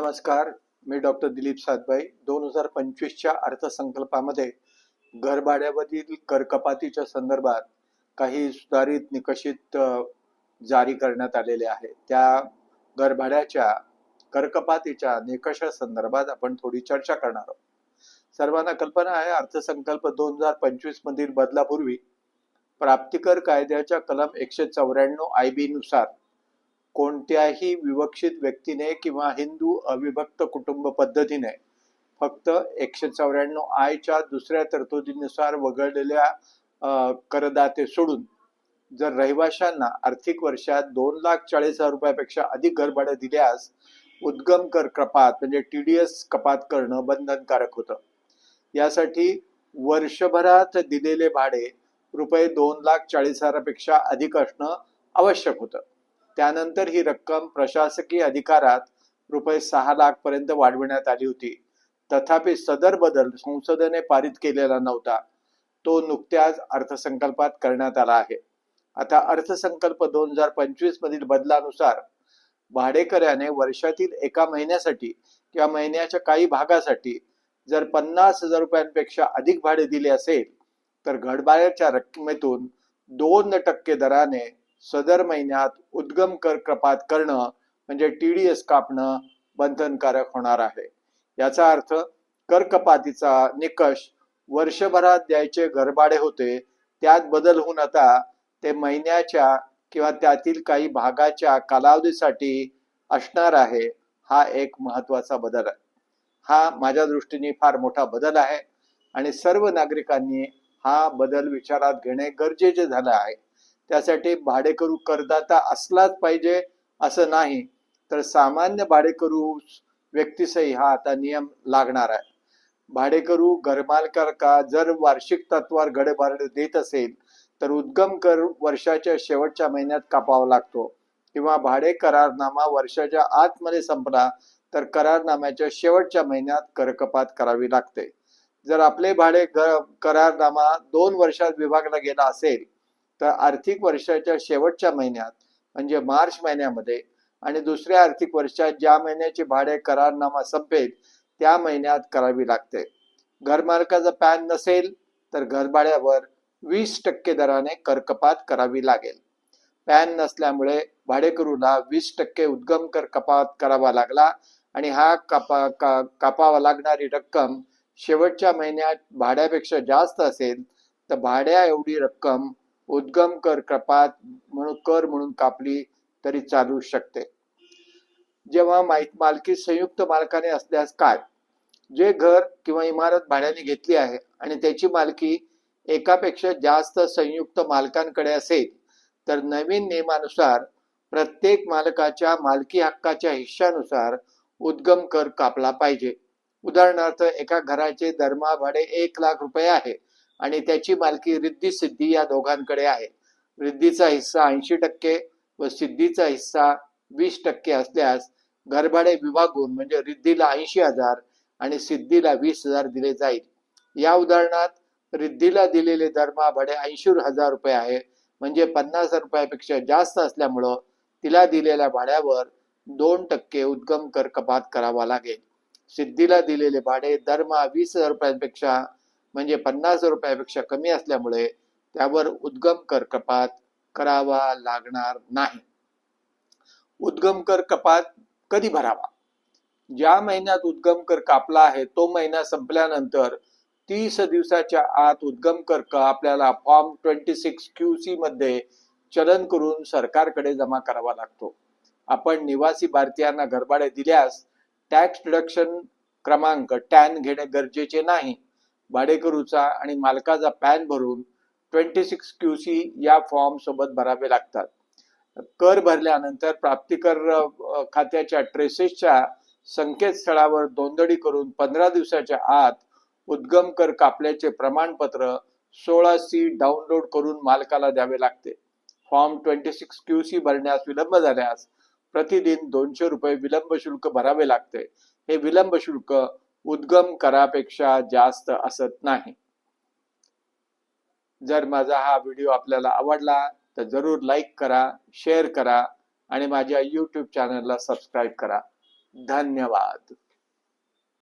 नमस्कार मी डॉक्टर दिलीप सातबाई. दोन हजार पंचवीसच्या अर्थसंकल्पामध्ये घरभाड्यावरील करकपातीच्या संदर्भात काही सुधारित निकषित जारी करण्यात आलेले आहे. त्या घरभाड्याच्या करकपातीच्या निकषासंदर्भात आपण थोडी चर्चा करणार आहोत. सर्वांना कल्पना आहे अर्थसंकल्प दोन हजार पंचवीस मधील बदलापूर्वी प्राप्तिकर कायद्याच्या कलम एकशे चौऱ्याण्णव आय बी नुसार कोणत्याही विवक्षित व्यक्तीने किंवा हिंदू अविभक्त कुटुंब पद्धतीने फक्त एकशे चौऱ्याण्णव आयच्या दुसऱ्या तरतुदीनुसार वगळलेल्या करदाते सोडून जर रहिवाशांना आर्थिक वर्षात दोन लाख चाळीस हजार रुपयापेक्षा अधिक घरभाडे दिल्यास उद्गम कर कपात म्हणजे टी डी एस कपात करणं बंधनकारक होतं. यासाठी वर्षभरात दिलेले भाडे रुपये दोन लाख चाळीस हजारापेक्षा अधिक असणं आवश्यक होतं. त्यानंतर ही रक्कम प्रशासकीय अधिकारात रुपये सहा लाख पर्यंत वाढविण्यात आली होती. तथापि सदर बदल संसदेने पारित केलेला नव्हता. तो नुकत्याच अर्थसंकल्पात करण्यात आला आहे. आता अर्थसंकल्प दोन हजार पंचवीस मधील बदलानुसार भाडेकऱ्याने वर्षातील एका महिन्यासाठी किंवा महिन्याच्या काही भागासाठी जर पन्नास हजार रुपयांपेक्षा अधिक भाडे दिले असेल तर घडबाळ्याच्या रकमेतून दोन टक्के दराने सदर महिन्यात उद्गम कर कपात करणं म्हणजे टी डी एस कापणं बंधनकारक होणार आहे. याचा अर्थ कर कपातीचा निकष वर्षभरात द्यायचे घरभाडे होते त्यात बदल होऊन आता ते महिन्याच्या किंवा त्यातील काही भागाच्या कालावधीसाठी असणार आहे. हा एक महत्त्वाचा बदल आहे. हा माझ्या दृष्टीने फार मोठा बदल आहे आणि सर्व नागरिकांनी हा बदल विचारात घेणे गरजेचे झालं आहे. त्यासाठी भाडेकरू करदाता असलाच पाहिजे असं नाही. तर सामान्य भाडेकरू व्यक्तीसही हा आता नियम लागणार आहे. भाडेकरू घरमालकार का जर वार्षिक तत्वावर घडेभाडे देत असेल तर उद्गम कर वर्षाच्या शेवटच्या महिन्यात कापावा लागतो. किंवा भाडे करारनामा वर्षाच्या आतमध्ये संपला तर करारनाम्याच्या शेवटच्या महिन्यात करकपात करावी लागते. जर आपले भाडे करारनामा दोन वर्षात विभागला गेला असेल तर आर्थिक वर्षाच्या शेवटच्या महिन्यात म्हणजे मार्च महिन्यामध्ये आणि दुसऱ्या आर्थिक वर्षात ज्या महिन्याचे भाडे करारनामा संपेल त्या महिन्यात करावी लागते. घरमालकाचा पॅन नसेल तर घरभाड्यावर वीस टक्के दराने करकपात करावी लागेल. पॅन नसल्यामुळे भाडेकरूला वीस टक्के उद्गम कर कपात करावा लागला आणि हा कापा का, कापावा लागणारी रक्कम शेवटच्या महिन्यात भाड्यापेक्षा जास्त असेल तर भाड्या एवढी रक्कम उद्गम कर कपात म्हणून कर म्हणून कापली तरी चालू शकते. जेव्हा माहीत मालकी संयुक्त मालकाने असल्यास काय? जे घर किंवा इमारत भाड्याने घेतली आहे आणि त्याची मालकी एकापेक्षा जास्त संयुक्त मालकांकडे असेल तर नवीन नियमानुसार प्रत्येक मालकाच्या मालकी हक्काच्या हिश्श्यानुसार उद्गम कर कापला पाहिजे. उदाहरणार्थ एका घराचे दरमहा भाडे एक लाख रुपये आहे. आणि त्याची मालकी रिद्धी सिद्धी या दोघांकडे आहे. रिद्धीचा हिस्सा ऐंशी टक्के व सिद्धीचा हिस्सा वीस टक्के असल्यास घरभाडे विभागून म्हणजे रिद्धीला ऐंशी हजार आणि सिद्धीला वीस हजार दिले जाईल. या उदाहरणात रिद्धीला दिलेले दरमहा भाडे ऐंशी हजार रुपये आहे. म्हणजे पन्नास हजार रुपयापेक्षा जास्त असल्यामुळं तिला दिलेल्या भाड्यावर दोन टक्के उद्गम कर कपात करावा लागेल. सिद्धीला दिलेले भाडे दरमा वीस हजार रुपयांपेक्षा म्हणजे पन्नास रुपयापेक्षा कमी असल्यामुळे त्यावर उद्गम कर कपात करावा लागणार नाही. उद्गम कर कपात कधी भरावा? ज्या महिन्यात उद्गम कर कापला आहे तो महिना संपल्यानंतर तीस दिवसाच्या आत उद्गम कर आपल्याला form twenty six Q C मध्ये चलन करून सरकारकडे जमा करावा लागतो. आपण निवासी भारतीयांना घरभाडे दिल्यास टॅक्स डिडक्शन क्रमांक टॅन घेणे गरजेचे नाही. भाडेकरूचा आणि मालकाचा पॅन भरून ट्वेंटी सिक्स क्यू सी या फॉर्म सोबत भरावे लागतात. कर भरल्यानंतर प्राप्तिकर खात्याच्या ट्रेसेसच्या संकेतस्थळावर दोंदडी करून पंधरा दिवसाच्या आत उद्गम कर कापल्याचे प्रमाणपत्र सोळा सी डाउनलोड करून मालकाला द्यावे लागते. Form twenty six Q C भरण्यास विलंब झाल्यास प्रतिदिन दोनशे रुपये विलंब शुल्क भरावे लागते. हे विलंब शुल्क उद्गम करापेक्षा जास्त असत नाही. जर माझा हा व्हिडिओ आपल्याला आवडला तर जरूर लाईक करा शेअर करा आणि माझ्या यूट्यूब चॅनलला सबस्क्राईब करा. धन्यवाद.